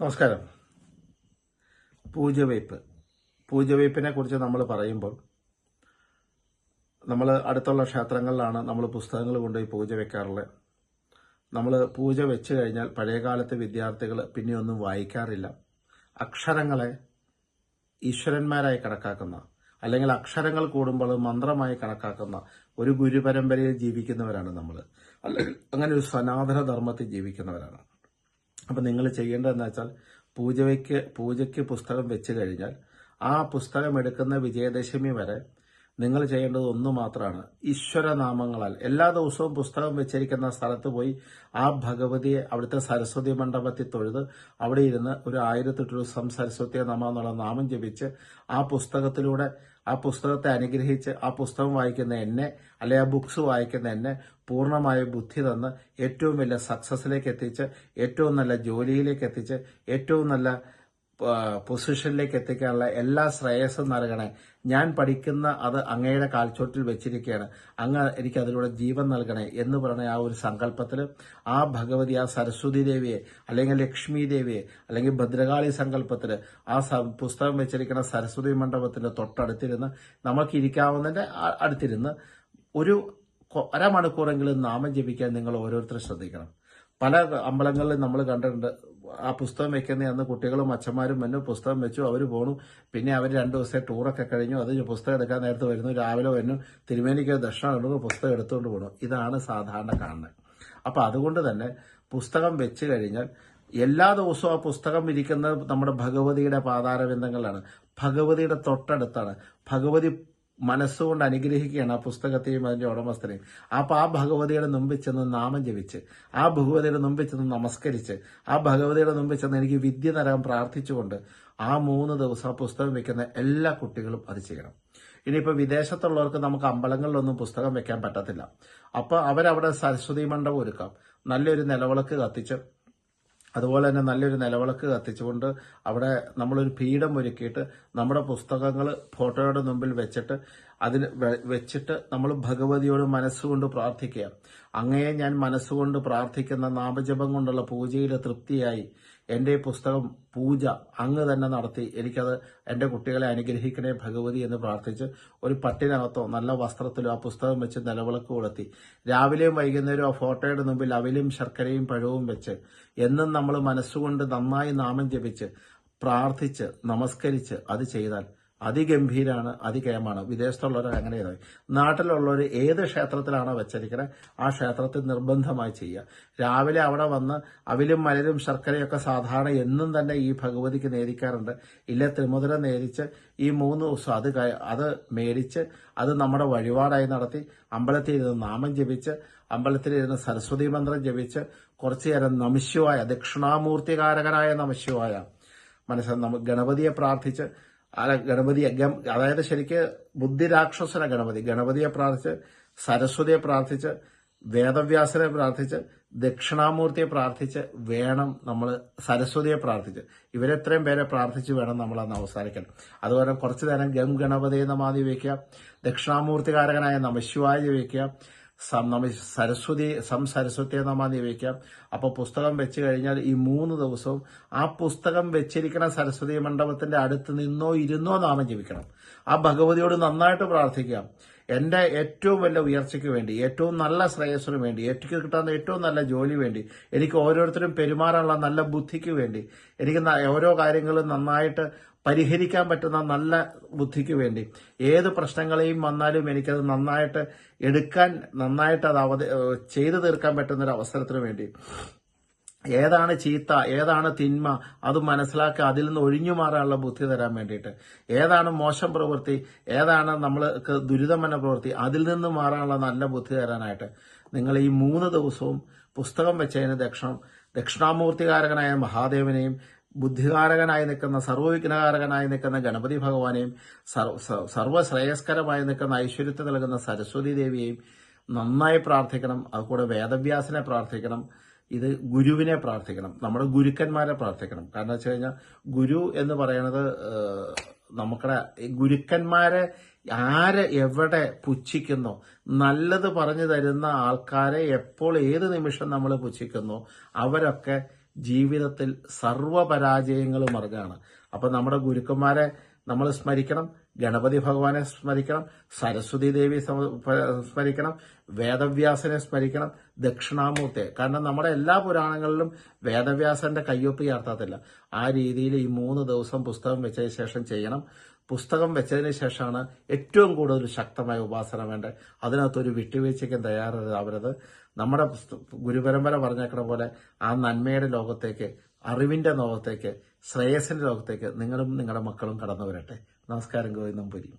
നമസ്കാരം. പൂജവയ്പ്പ്. പൂജവയ്പ്പിനെ കുറിച്ച് നമ്മൾ പറയുമ്പോൾ നമ്മൾ അടുത്തുള്ള ക്ഷേത്രങ്ങളിലാണ് നമ്മൾ പുസ്തകങ്ങൾ കൊണ്ടുപോയി പൂജ വെക്കാറുള്ളത്. നമ്മൾ പൂജ വെച്ച് കഴിഞ്ഞാൽ പഴയകാലത്തെ വിദ്യാർത്ഥികൾ പിന്നെ ഒന്നും വായിക്കാറില്ല. അക്ഷരങ്ങളെ ഈശ്വരന്മാരായി കണക്കാക്കുന്ന അല്ലെങ്കിൽ അക്ഷരങ്ങൾ കൂടുമ്പോൾ മന്ത്രമായി കണക്കാക്കുന്ന ഒരു ഗുരുപരമ്പരയിൽ ജീവിക്കുന്നവരാണ് നമ്മൾ. അല്ലെങ്കിൽ അങ്ങനെ ഒരു സനാതന ധർമ്മത്തിൽ ജീവിക്കുന്നവരാണ്. അപ്പം നിങ്ങൾ ചെയ്യേണ്ടതെന്ന് വെച്ചാൽ പൂജയ്ക്ക് പൂജയ്ക്ക് പുസ്തകം വെച്ച് കഴിഞ്ഞാൽ ആ പുസ്തകം എടുക്കുന്ന വിജയദശമി വരെ നിങ്ങൾ ചെയ്യേണ്ടത് ഒന്ന് മാത്രമാണ്. ഈശ്വരനാമങ്ങളാൽ. എല്ലാ ദിവസവും പുസ്തകം വെച്ചിരിക്കുന്ന സ്ഥലത്ത് പോയി ആ ഭഗവതിയെ അവിടുത്തെ സരസ്വതി മണ്ഡപത്തിൽ തൊഴുത് അവിടെ ഇരുന്ന് ഒരു ആയിരത്തെട്ട് ദിവസം സരസ്വതി നമ എന്നുള്ള നാമം ജപിച്ച് ആ പുസ്തകത്തിലൂടെ ആ പുസ്തകത്തെ അനുഗ്രഹിച്ച് ആ പുസ്തകം വായിക്കുന്ന എന്നെ അല്ലെ ആ ബുക്സ് വായിക്കുന്ന എന്നെ പൂർണമായ ബുദ്ധി തന്ന് ഏറ്റവും വലിയ സക്സസിലേക്ക് എത്തിച്ച് ഏറ്റവും നല്ല ജോലിയിലേക്ക് എത്തിച്ച് ഏറ്റവും നല്ല പൊസിഷനിലേക്ക് എത്തിക്കാനുള്ള എല്ലാ ശ്രേയസ്സും നൽകണേ. ഞാൻ പഠിക്കുന്ന അത് അങ്ങയുടെ കാൽച്ചോട്ടിൽ വെച്ചിരിക്കുകയാണ് അങ്ങ് എനിക്ക് അതിലൂടെ ജീവൻ നൽകണേ എന്ന് പറഞ്ഞ ആ ഒരു സങ്കല്പത്തിൽ ആ ഭഗവതി ആ സരസ്വതി ദേവിയെ അല്ലെങ്കിൽ ലക്ഷ്മി ദേവിയെ അല്ലെങ്കിൽ ഭദ്രകാളി സങ്കല്പത്തിൽ ആ പുസ്തകം വെച്ചിരിക്കുന്ന സരസ്വതി മണ്ഡപത്തിന്റെ തൊട്ടടുത്തിരുന്ന് നമുക്ക് ഇരിക്കാവുന്നതിന്റെ അടുത്തിരുന്ന് ഒരു അരമണിക്കൂറെങ്കിലും നാമം ജപിക്കാൻ നിങ്ങൾ ഓരോരുത്തരും ശ്രദ്ധിക്കണം. പല അമ്പലങ്ങളിലും നമ്മൾ കണ്ടിട്ടുണ്ട്. ആ പുസ്തകം വെക്കുന്ന അന്ന് കുട്ടികളും അച്ഛന്മാരും വന്നു പുസ്തകം വെച്ചു അവർ പോണു. പിന്നെ അവർ രണ്ടു ദിവസത്തെ ടൂറൊക്കെ കഴിഞ്ഞു. അത് പുസ്തകം എടുക്കാൻ നേരത്ത് വരുന്നു. രാവിലെ വരുന്നു തിരുമേനിക്ക് ദക്ഷിണ കൊടുക്കുന്നു പുസ്തകം എടുത്തുകൊണ്ട് പോകണം ഇതാണ് സാധാരണ കാണുന്നത്. അപ്പൊ അതുകൊണ്ട് തന്നെ പുസ്തകം വെച്ച് കഴിഞ്ഞാൽ എല്ലാ ദിവസവും ആ പുസ്തകം ഇരിക്കുന്നത് നമ്മുടെ ഭഗവതിയുടെ പാതാരബിന്ദങ്ങളിലാണ്. ഭഗവതിയുടെ തൊട്ടടുത്താണ്. ഭഗവതി മനസ്സുകൊണ്ട് അനുഗ്രഹിക്കുകയാണ് ആ പുസ്തകത്തെയും അതിന്റെ ഉടമസ്ഥനെയും അപ്പൊ ആ ഭഗവതിയുടെ മുമ്പിൽ ചെന്ന് നാമം ജപിച്ച് ആ ഭഗവതിയുടെ മുമ്പിൽ ചെന്ന് നമസ്കരിച്ച് ആ ഭഗവതിയുടെ മുമ്പിൽ ചെന്ന് എനിക്ക് വിദ്യ തരാൻ പ്രാർത്ഥിച്ചുകൊണ്ട് ആ മൂന്ന് ദിവസം ആ പുസ്തകം വെക്കുന്ന എല്ലാ കുട്ടികളും അത് ചെയ്യണം. ഇനിയിപ്പോൾ വിദേശത്തുള്ളവർക്ക് നമുക്ക് അമ്പലങ്ങളിലൊന്നും പുസ്തകം വെക്കാൻ പറ്റത്തില്ല. അപ്പൊ അവരവിടെ സരസ്വതി മണ്ഡപം ഒരുക്കാം. നല്ലൊരു നിലവിളക്ക് കത്തിച്ച് അതുപോലെ തന്നെ നല്ലൊരു നിലവിളക്ക് കത്തിച്ചുകൊണ്ട് അവിടെ നമ്മളൊരു പീഠം ഒരുക്കിയിട്ട് നമ്മുടെ പുസ്തകങ്ങൾ ഫോട്ടോയുടെ മുമ്പിൽ വെച്ചിട്ട് അതിന് വെ- വെച്ചിട്ട് നമ്മൾ ഭഗവതിയോട് മനസ്സുകൊണ്ട് പ്രാർത്ഥിക്കുക. അങ്ങയെ ഞാൻ മനസ്സുകൊണ്ട് പ്രാർത്ഥിക്കുന്ന നാമജപം കൊണ്ടുള്ള പൂജയിലെ തൃപ്തിയായി എന്റെ പുസ്തകം പൂജ അങ്ങ് തന്നെ നടത്തി എനിക്കത് എന്റെ കുട്ടികളെ അനുഗ്രഹിക്കണേ ഭഗവതി എന്ന് പ്രാർത്ഥിച്ച് ഒരു പട്ടിനകത്തോ നല്ല വസ്ത്രത്തിലോ ആ പുസ്തകം വെച്ച് നിലവിളക്ക് കൊളുത്തി. രാവിലെയും വൈകുന്നേരവും ആ ഫോട്ടോയുടെ മുമ്പിൽ അവിലും ശർക്കരയും പഴവും വെച്ച് എന്നും നമ്മൾ മനസ്സുകൊണ്ട് നന്നായി നാമം ജപിച്ച് പ്രാർത്ഥിച്ച് നമസ്കരിച്ച് അത് ചെയ്താൽ അതിഗംഭീരാണ് അതികയമാണ്. വിദേശത്തുള്ളവർ അങ്ങനെ ചെയ്താൽ മതി. നാട്ടിലുള്ളവർ ഏത് ക്ഷേത്രത്തിലാണോ വെച്ചിരിക്കുന്നത് ആ ക്ഷേത്രത്തിൽ നിർബന്ധമായി ചെയ്യുക. രാവിലെ അവിടെ വന്ന് അവിലും മലരും ശർക്കരയൊക്കെ സാധാരണ എന്നും തന്നെ ഈ ഭഗവതിക്ക് നേരിക്കാറുണ്ട്. ഇല്ല ത്രിമുദ്ര നേരിച്ച് ഈ മൂന്ന് ദിവസം അത് അത് മേടിച്ച് അത് നമ്മുടെ വഴിപാടായി നടത്തി അമ്പലത്തിൽ ഇരുന്ന് നാമം ജപിച്ച് അമ്പലത്തിൽ ഇരുന്ന് സരസ്വതി മന്ത്രം ജപിച്ച് കുറച്ചു നേരം നമശിവായ ദക്ഷിണാമൂർത്തികാരകനായ നമശിവായ മനസ്സിൽ നമ്മ ഗണപതിയെ പ്രാർത്ഥിച്ച് അല്ല ഗണപതി അതായത് ശരിക്ക് ബുദ്ധിരാക്ഷസന ഗണപതി. ഗണപതിയെ പ്രാർത്ഥിച്ച് സരസ്വതിയെ പ്രാർത്ഥിച്ച് വേദവ്യാസനെ പ്രാർത്ഥിച്ച് ദക്ഷിണാമൂർത്തിയെ പ്രാർത്ഥിച്ച് വേണം നമ്മൾ സരസ്വതിയെ പ്രാർത്ഥിച്ച്. ഇവരെത്രയും പേരെ പ്രാർത്ഥിച്ച് വേണം നമ്മൾ അന്ന് അവസാനിക്കാൻ അതുപോലെ കുറച്ചു നേരം ഗം എന്ന മാതി വയ്ക്കുക ദക്ഷിണാമൂർത്തികാരകനായ നമശിവായ വയ്ക്കുക സരസ്വതി സം സരസ്വതിയെ നമാതി വയ്ക്കാം അപ്പൊ പുസ്തകം വെച്ച് കഴിഞ്ഞാൽ ഈ മൂന്ന് ദിവസവും ആ പുസ്തകം വെച്ചിരിക്കുന്ന സരസ്വതി മണ്ഡപത്തിന്റെ അടുത്ത് നിന്നോ ഇരുന്നോ നാമം ജപിക്കണം. ആ ഭഗവതിയോട് നന്നായിട്ട് പ്രാർത്ഥിക്കാം. എന്റെ ഏറ്റവും വലിയ ഉയർച്ചയ്ക്ക് വേണ്ടി ഏറ്റവും നല്ല ശ്രേയസ്സിന് വേണ്ടി എനിക്ക് കിട്ടാവുന്ന ഏറ്റവും നല്ല ജോലി വേണ്ടി എനിക്ക് ഓരോരുത്തരും പെരുമാറാനുള്ള നല്ല ബുദ്ധിക്ക് വേണ്ടി എനിക്ക് ഓരോ കാര്യങ്ങളും നന്നായിട്ട് പരിഹരിക്കാൻ പറ്റുന്ന നല്ല ബുദ്ധിക്ക് വേണ്ടി ഏത് പ്രശ്നങ്ങളെയും വന്നാലും എനിക്കത് നന്നായിട്ട് എടുക്കാൻ നന്നായിട്ട് അത് അവ ചെയ്തു തീർക്കാൻ പറ്റുന്ന ഒരു അവസരത്തിന് വേണ്ടി. ഏതാണ് ചീത്ത ഏതാണ് തിന്മ അത് മനസ്സിലാക്കി അതിൽ നിന്ന് ഒഴിഞ്ഞു മാറാനുള്ള ബുദ്ധി തരാൻ വേണ്ടിയിട്ട്. ഏതാണ് മോശം പ്രവൃത്തി ഏതാണ് നമ്മൾക്ക് ദുരിതമന പ്രവൃത്തി അതിൽ നിന്ന് മാറാനുള്ള നല്ല ബുദ്ധി തരാനായിട്ട് നിങ്ങൾ ഈ മൂന്ന് ദിവസവും പുസ്തകം വെച്ചതിന് ദക്ഷിണം ദക്ഷിണാമൂർത്തികാരകനായ മഹാദേവനെയും ബുദ്ധികാരകനായി നിൽക്കുന്ന സർവവിഘ്നകാരകനായി നിൽക്കുന്ന ഗണപതി ഭഗവാനെയും സർവ- സ- സർവശ്രേയസ്കരമായി നിൽക്കുന്ന ഐശ്വര്യത്തെ നൽകുന്ന സരസ്വതി ദേവിയെയും നന്നായി പ്രാർത്ഥിക്കണം. അതുകൂടെ വേദവ്യാസനെ പ്രാർത്ഥിക്കണം. ഇത് ഗുരുവിനെ പ്രാർത്ഥിക്കണം. നമ്മുടെ ഗുരുക്കന്മാരെ പ്രാർത്ഥിക്കണം. കാരണം വെച്ച് കഴിഞ്ഞാൽ ഗുരു എന്ന് പറയുന്നത് നമുക്കടെ ഗുരുക്കന്മാരെ ആരെ എവിടെ പുച്ഛിക്കുന്നു നല്ലത് പറഞ്ഞു തരുന്ന ആൾക്കാരെ എപ്പോൾ ഏത് നിമിഷം നമ്മൾ പുച്ഛിക്കുന്നു അവരൊക്കെ ജീവിതത്തിൽ സർവപരാജയങ്ങളും അറിഞ്ഞാണ്. അപ്പൊ നമ്മുടെ ഗുരുക്കന്മാരെ നമ്മൾ സ്മരിക്കണം ഗണപതി ഭഗവാനെ സ്മരിക്കണം സരസ്വതി ദേവി സ്മരിക്കണം വേദവ്യാസനെ സ്മരിക്കണം ദക്ഷിണാമൂർത്തിയെ. കാരണം നമ്മുടെ എല്ലാ പുരാണങ്ങളിലും വേദവ്യാസന്റെ കയ്യൊപ്പ് ചേർത്താത്തില്ല ആ രീതിയിൽ ഈ മൂന്ന് ദിവസം പുസ്തകം വെച്ചതിന് ശേഷം ചെയ്യണം. പുസ്തകം വെച്ചതിന് ശേഷമാണ് ഏറ്റവും കൂടുതൽ ശക്തമായ ഉപാസന വേണ്ടത്. അതിനകത്തൊരു വിട്ടുവീഴ്ചയ്ക്കും തയ്യാറാവരുത്. നമ്മുടെ ഗുരുപരമ്പര പറഞ്ഞേക്കണ പോലെ ആ നന്മയുടെ ലോകത്തേക്ക് അറിവിന്റെ ലോകത്തേക്ക് ശ്രേയസിന്റെ ലോകത്തേക്ക് നിങ്ങളും നിങ്ങളുടെ മക്കളും കടന്നു വരട്ടെ നമസ്കാരം ഗോവിന്ദം പുരി.